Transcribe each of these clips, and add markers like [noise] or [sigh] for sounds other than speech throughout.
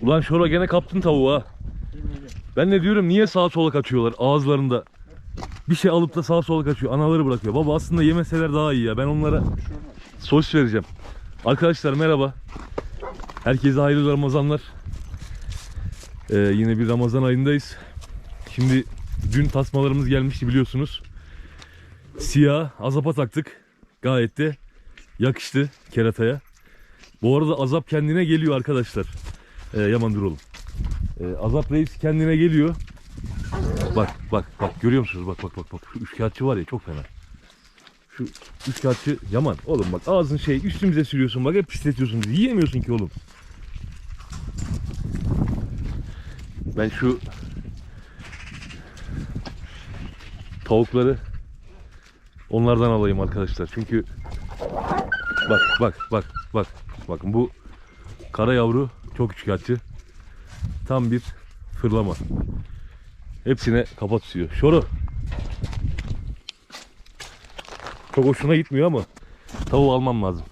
Ulan Şora gene kaptın tavuğu ha. Ben ne diyorum niye sağa sola kaçıyorlar ağızlarında. Bir şey alıp da sağa sola kaçıyor. Anaları bırakıyor. Baba aslında yemeseler daha iyi ya. Ben onlara sos vereceğim. Arkadaşlar merhaba. Herkese hayırlı Ramazanlar. Ee, yine bir Ramazan ayındayız. Şimdi dün tasmalarımız gelmişti biliyorsunuz. Siyah azapa taktık. Gayet de yakıştı kerataya. Bu arada azap kendine geliyor arkadaşlar. Ee, Yaman dur oğlum. Ee, azap reis kendine geliyor. Bak bak bak görüyor musunuz? Bak bak bak bak. Şu üçkağıtçı var ya çok fena. Şu üçkağıtçı Yaman oğlum bak ağzın şey üstümüze sürüyorsun bak hep pisletiyorsun. Yiyemiyorsun ki oğlum. Ben şu tavukları onlardan alayım arkadaşlar. Çünkü bak bak bak bak bakın bu kara yavru çok üçkağıtçı. Tam bir fırlama. Hepsine kafa tutuyor. Şoru. Çok hoşuna gitmiyor ama tavuğu almam lazım.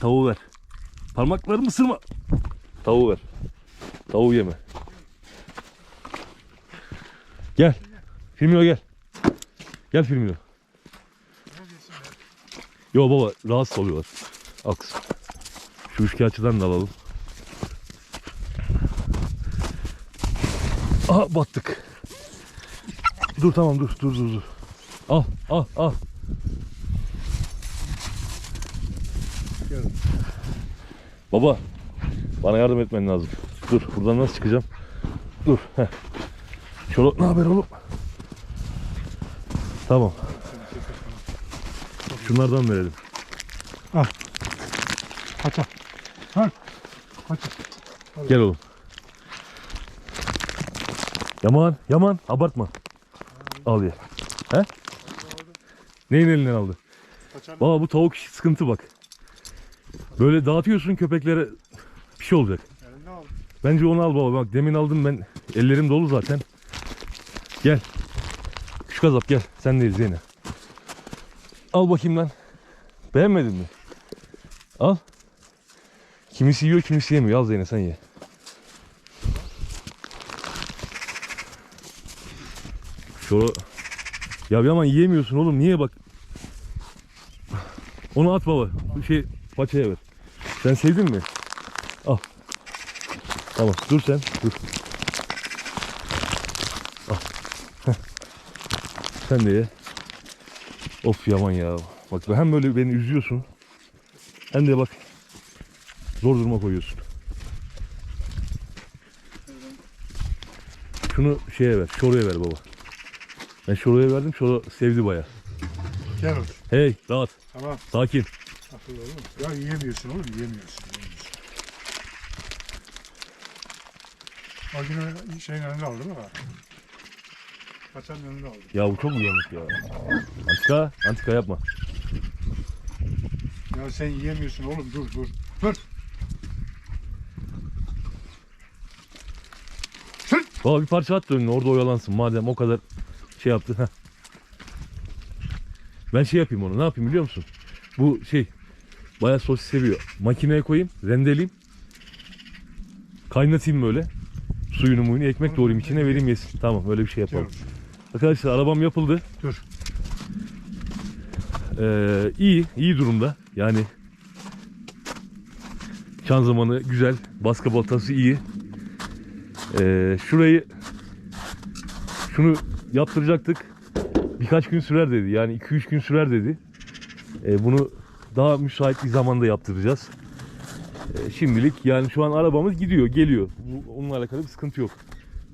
Tavuğu ver. Parmaklarımı ısırma. Tavuğu ver. Tavuğu yeme. Gel. Firmino gel. Gel Firmino. Yo baba rahatsız oluyorlar. Al. Şu üçkağıtçıdan da alalım. Aha battık. Dur tamam dur dur dur dur. Al al al. Baba bana yardım etmen lazım. Dur buradan nasıl çıkacağım? Dur. Heh. Ne haber oğlum? Tamam. Şunlardan verelim. Kaça. Ha. Kaça. Gel oğlum. Yaman, Yaman abartma. Al ye. He? Neyin elinden aldı? Baba bu tavuk sıkıntı bak. Böyle dağıtıyorsun köpeklere bir şey olacak. Bence onu al baba. Bak demin aldım ben. Ellerim dolu zaten. Gel. Küçük azap gel. Sen değil Zeynep. Al bakayım lan. Beğenmedin mi? Al. Kimisi yiyor kimisi yemiyor. Al Zeynep sen ye. Şöyle. Ya bir aman yiyemiyorsun oğlum. Niye bak. Onu at baba. Bu şey paçaya ver. Sen sevdin mi? Al. Tamam dur sen dur. Al. Sen de ye. Of yaman ya. Bak hem böyle beni üzüyorsun. Hem de bak zor duruma koyuyorsun. Şunu şeye ver, şoruya ver baba. Ben şoruya verdim, şoru sevdi baya. Gel oğlum. Hey, rahat, Tamam. sakin. Akıllı oğlum. Ya yiyemiyorsun oğlum yiyemiyorsun. yiyemiyorsun. O gün şeyin önünde aldı mi? Kaçanın önünde aldı. Ya bu çok uyanık ya. Antika, antika yapma. Ya sen yiyemiyorsun oğlum dur dur. Dur. Baba bir parça at da önüne orada oyalansın madem o kadar şey yaptı. Heh. Ben şey yapayım onu ne yapayım biliyor musun? Bu şey bayağı sosis seviyor. Makineye koyayım rendeleyeyim. Kaynatayım böyle. Suyunu muyunu ekmek doğrayayım içine vereyim yesin. Tamam öyle bir şey yapalım. Diyorum. Arkadaşlar arabam yapıldı. Dur. Ee, iyi, iyi durumda. Yani şanzımanı güzel, baskı baltası iyi. Ee, şurayı şunu yaptıracaktık. Birkaç gün sürer dedi. Yani 2-3 gün sürer dedi. Ee, bunu daha müsait bir zamanda yaptıracağız. Ee, şimdilik yani şu an arabamız gidiyor, geliyor. Bu, onunla alakalı bir sıkıntı yok.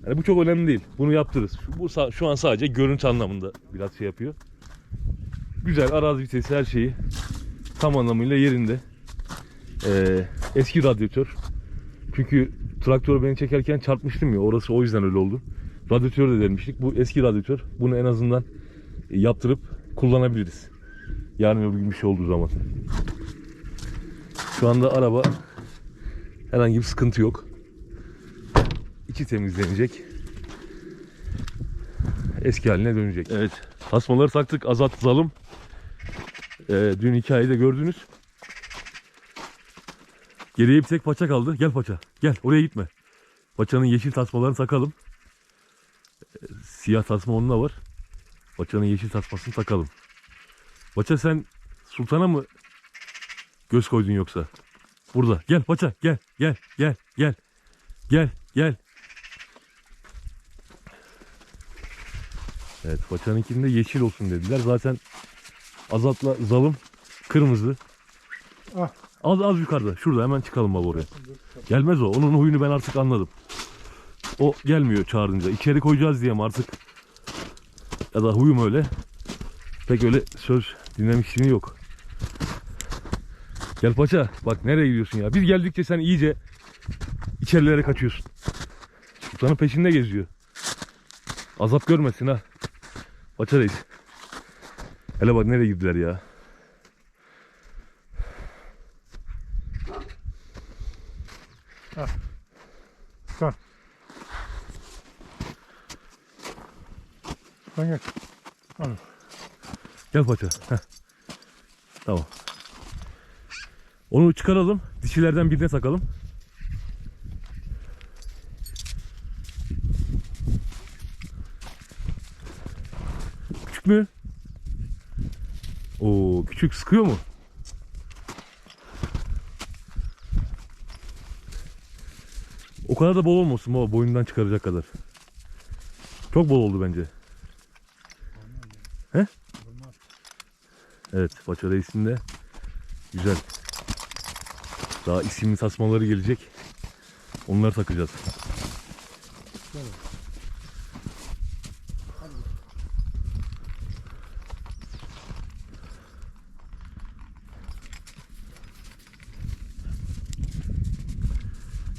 Yani bu çok önemli değil. Bunu yaptırırız. Şu, bu şu an sadece görüntü anlamında biraz şey yapıyor. Güzel arazi vitesi her şeyi tam anlamıyla yerinde. Ee, eski radyatör. Çünkü traktör beni çekerken çarpmıştım ya orası o yüzden öyle oldu. Radyatör de demiştik. Bu eski radyatör. Bunu en azından yaptırıp kullanabiliriz. Yarın öbür gün bir şey olduğu zaman. Şu anda araba herhangi bir sıkıntı yok. İçi temizlenecek. Eski haline dönecek. Evet. Tasmaları taktık. Azat zalım. Ee, dün hikayede gördünüz. Geriye bir tek paça kaldı. Gel paça. Gel oraya gitme. Paçanın yeşil tasmalarını takalım. Ee, Siyah tasma onda var. Paçanın yeşil tasmasını takalım. Paça sen sultana mı göz koydun yoksa? Burada. Gel paça. Gel. Gel. Gel. Gel. Gel. Gel. Evet paçanınkinde yeşil olsun dediler. Zaten Azat'la Zalım kırmızı. Ah. Az az yukarıda. Şurada hemen çıkalım baba oraya. Gelmez o. Onun huyunu ben artık anladım. O gelmiyor çağırınca. İçeri koyacağız diye mi artık? Ya da huyum öyle. Pek öyle söz dinlemişliği yok. Gel paça. Bak nereye gidiyorsun ya? Biz geldikçe sen iyice içerilere kaçıyorsun. Sultanın peşinde geziyor. Azap görmesin ha. Paça reis. Hele bak nereye gittiler ya. Tamam. Sen geç. Hadi. Gel paça. Tamam. Onu çıkaralım. Dişilerden birine takalım. Küçük mü? Oo, küçük sıkıyor mu? O kadar da bol olmasın baba boyundan çıkaracak kadar. Çok bol oldu bence. Evet Paça Reis'in de güzel. Daha isimli tasmaları gelecek. Onları takacağız.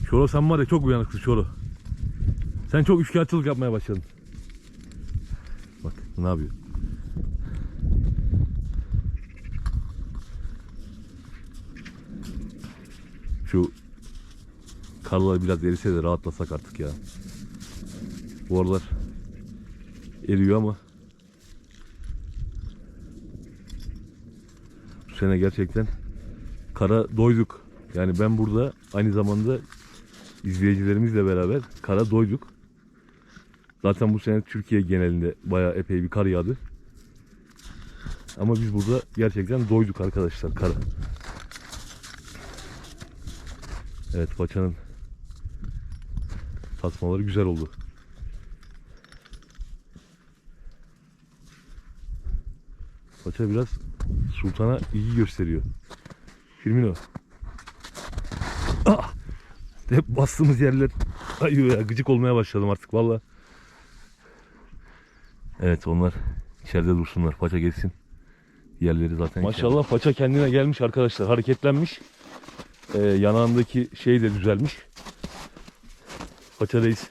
Şoro sen var ya çok uyanıksın Şoro. Sen çok üçkağıtçılık yapmaya başladın. Bak ne yapıyor. Şu karlar biraz erise de rahatlasak artık ya. Bu aralar eriyor ama bu sene gerçekten kara doyduk. Yani ben burada aynı zamanda izleyicilerimizle beraber kara doyduk. Zaten bu sene Türkiye genelinde bayağı epey bir kar yağdı. Ama biz burada gerçekten doyduk arkadaşlar kara. Evet paçanın tasmaları güzel oldu. Paça biraz sultana iyi gösteriyor. Firmino. Ah! Hep bastığımız yerler ayıyor ya gıcık olmaya başladım artık valla. Evet onlar içeride dursunlar. Paça geçsin. Yerleri zaten Maşallah paça kendine gelmiş arkadaşlar. Hareketlenmiş. Ee, yanağındaki şey de düzelmiş. Paça Reis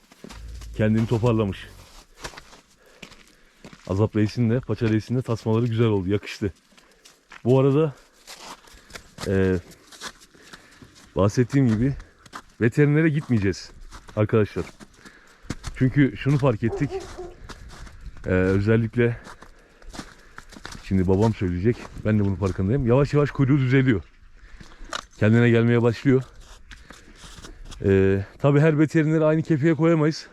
kendini toparlamış. Azap Reis'in de Paça Reis'in de tasmaları güzel oldu. Yakıştı. Bu arada ee, bahsettiğim gibi veterinere gitmeyeceğiz arkadaşlar. Çünkü şunu fark ettik. Ee, özellikle şimdi babam söyleyecek. Ben de bunun farkındayım. Yavaş yavaş kuyruğu düzeliyor kendine gelmeye başlıyor. Ee, Tabi her veterineri aynı kefeye koyamayız.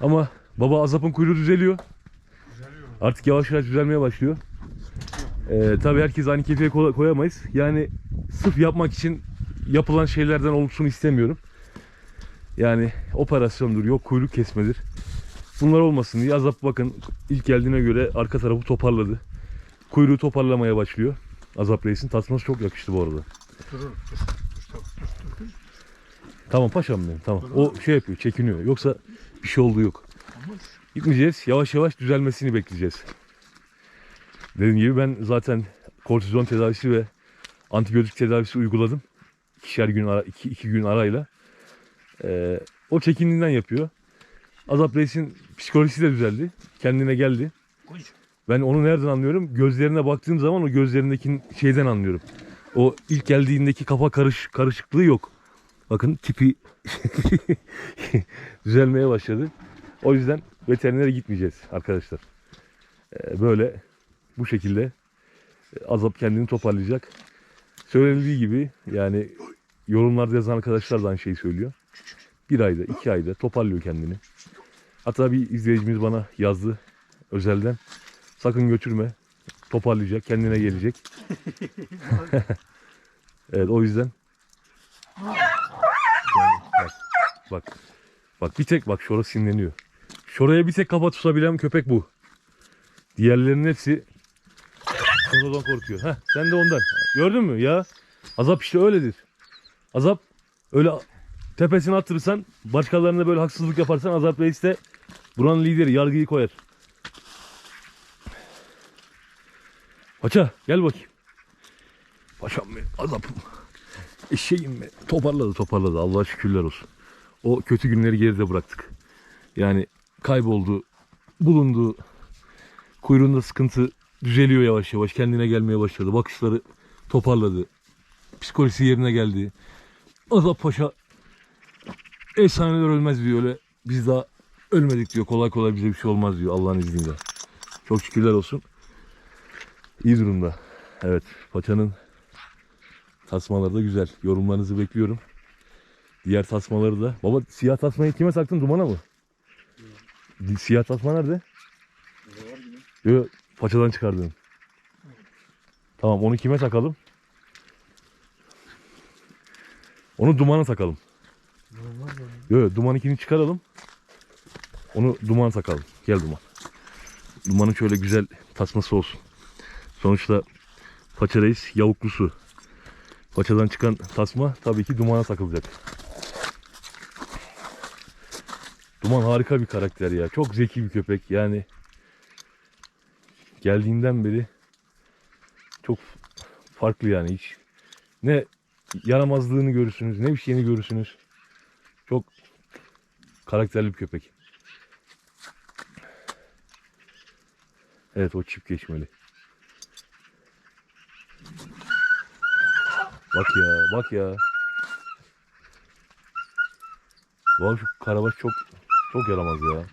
Ama baba azapın kuyruğu düzeliyor. Düzeliyor. Artık yavaş yavaş düzelmeye başlıyor. Ee, Tabi herkes aynı kefeye koy- koyamayız. Yani sırf yapmak için yapılan şeylerden olsun istemiyorum. Yani operasyondur, yok kuyruk kesmedir. Bunlar olmasın diye azap bakın ilk geldiğine göre arka tarafı toparladı. Kuyruğu toparlamaya başlıyor. Azap Reis'in tasması çok yakıştı bu arada. Dur dur dur. Dur dur dur. dur. Tamam paşam benim tamam. O şey yapıyor çekiniyor. Yoksa bir şey olduğu yok. Gitmeyeceğiz. Yavaş yavaş düzelmesini bekleyeceğiz. Dediğim gibi ben zaten kortizon tedavisi ve antibiyotik tedavisi uyguladım. İkişer gün ara, iki, iki gün arayla. Ee, o çekindiğinden yapıyor. Azap Reis'in psikolojisi de düzeldi. Kendine geldi. Koy. Ben onu nereden anlıyorum? Gözlerine baktığım zaman o gözlerindeki şeyden anlıyorum. O ilk geldiğindeki kafa karış karışıklığı yok. Bakın tipi [laughs] düzelmeye başladı. O yüzden veterinere gitmeyeceğiz arkadaşlar. Ee, böyle bu şekilde e, azap kendini toparlayacak. Söylenildiği gibi yani yorumlarda yazan arkadaşlar da aynı şeyi söylüyor. Bir ayda, iki ayda toparlıyor kendini. Hatta bir izleyicimiz bana yazdı özelden. Sakın götürme. Toparlayacak, kendine gelecek. [laughs] evet o yüzden. Bak, bak. Bak bir tek bak şurası sinirleniyor. Şuraya bir tek kafa tutabilen köpek bu. Diğerlerinin hepsi Sonradan korkuyor. Heh, sen de ondan. Gördün mü ya? Azap işte öyledir. Azap öyle tepesine attırırsan başkalarına böyle haksızlık yaparsan Azap Reis de buranın lideri yargıyı koyar. Paça gel bakayım. Paşam benim azapım. Eşeğim mi? Toparladı toparladı Allah'a şükürler olsun. O kötü günleri geride bıraktık. Yani kayboldu, bulundu, kuyruğunda sıkıntı düzeliyor yavaş yavaş. Kendine gelmeye başladı. Bakışları toparladı. Psikolojisi yerine geldi. Azap Paşa efsaneler ölmez diyor öyle. Biz daha ölmedik diyor. Kolay kolay bize bir şey olmaz diyor Allah'ın izniyle. Çok şükürler olsun. İyi durumda. Evet. Paçanın tasmaları da güzel. Yorumlarınızı bekliyorum. Diğer tasmaları da. Baba siyah tasmayı kime taktın? Dumana mı? Siyah tasma nerede? Yok paçadan çıkardın. Tamam onu kime takalım? Onu dumana takalım. Yok yok duman ikini çıkaralım. Onu duman takalım. Gel duman. Dumanın şöyle güzel tasması olsun. Sonuçta paça reis yavuklusu. Paçadan çıkan tasma tabii ki dumana takılacak. Duman harika bir karakter ya. Çok zeki bir köpek. Yani geldiğinden beri çok farklı yani hiç. Ne yaramazlığını görürsünüz, ne bir şeyini görürsünüz. Çok karakterli bir köpek. Evet o çift geçmeli. Bak ya, bak ya. Vay şu karabaş çok çok yaramaz ya.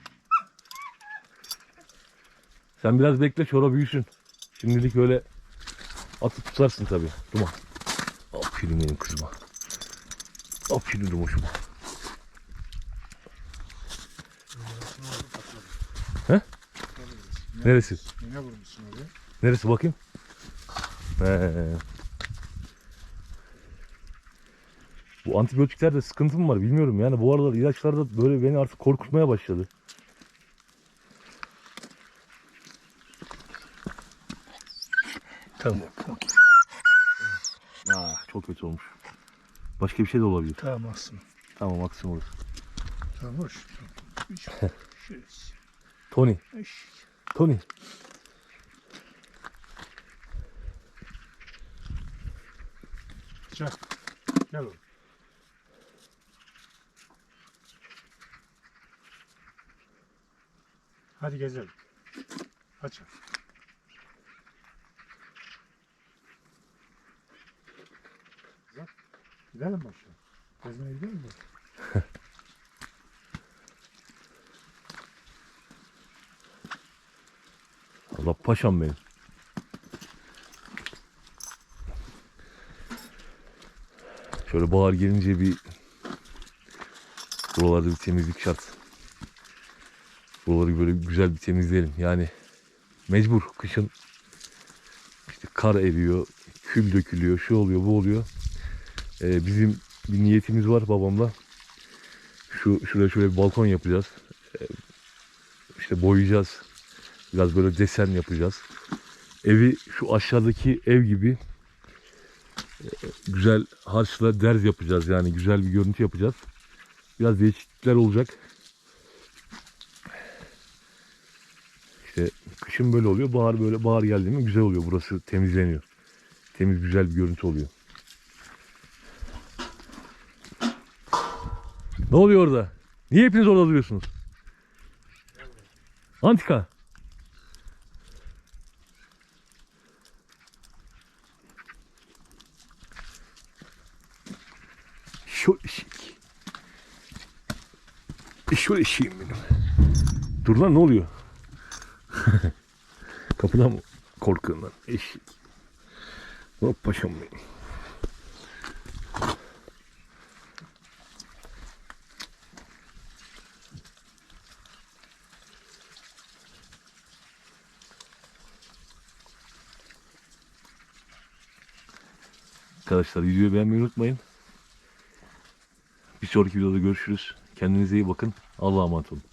Sen biraz bekle çora büyüsün. Şimdilik öyle atıp tutarsın tabi. Duman. Aferin benim kızıma. Aferin Dumoş'uma. He? Neresi? Neresi bakayım? He. Bu antibiyotiklerde sıkıntı mı var bilmiyorum yani bu aralar ilaçlar da böyle beni artık korkutmaya başladı. Tamam. Ah, çok kötü olmuş. Başka bir şey de olabilir. Tamam aslında. Tamam aksın olur. Tamam hoş. [laughs] Tony. Tony. Gel. Gel oğlum. Hadi gezelim. Aç. Gidelim mi aşağı? Gezmeye gidelim mi? [laughs] Allah paşam benim. Şöyle bahar gelince bir buralarda bir temizlik şart. Buraları böyle güzel bir temizleyelim. Yani mecbur kışın işte kar eriyor, kül dökülüyor, şu oluyor, bu oluyor. Ee, bizim bir niyetimiz var babamla. Şu şuraya şöyle bir balkon yapacağız. Ee, işte boyayacağız. Biraz böyle desen yapacağız. Evi şu aşağıdaki ev gibi e, güzel harçla derz yapacağız. Yani güzel bir görüntü yapacağız. Biraz değişiklikler olacak. İşte kışın böyle oluyor. Bahar böyle bahar geldi mi güzel oluyor. Burası temizleniyor. Temiz güzel bir görüntü oluyor. Ne oluyor orada? Niye hepiniz orada duruyorsunuz? Antika. Şu eşek. Şu eşeğim benim. Dur lan ne oluyor? [laughs] Kapıdan mı korkuyorum ben? Eşek. Hop paşam benim. Arkadaşlar videoyu beğenmeyi unutmayın. Bir sonraki videoda görüşürüz. Kendinize iyi bakın. Allah'a emanet olun.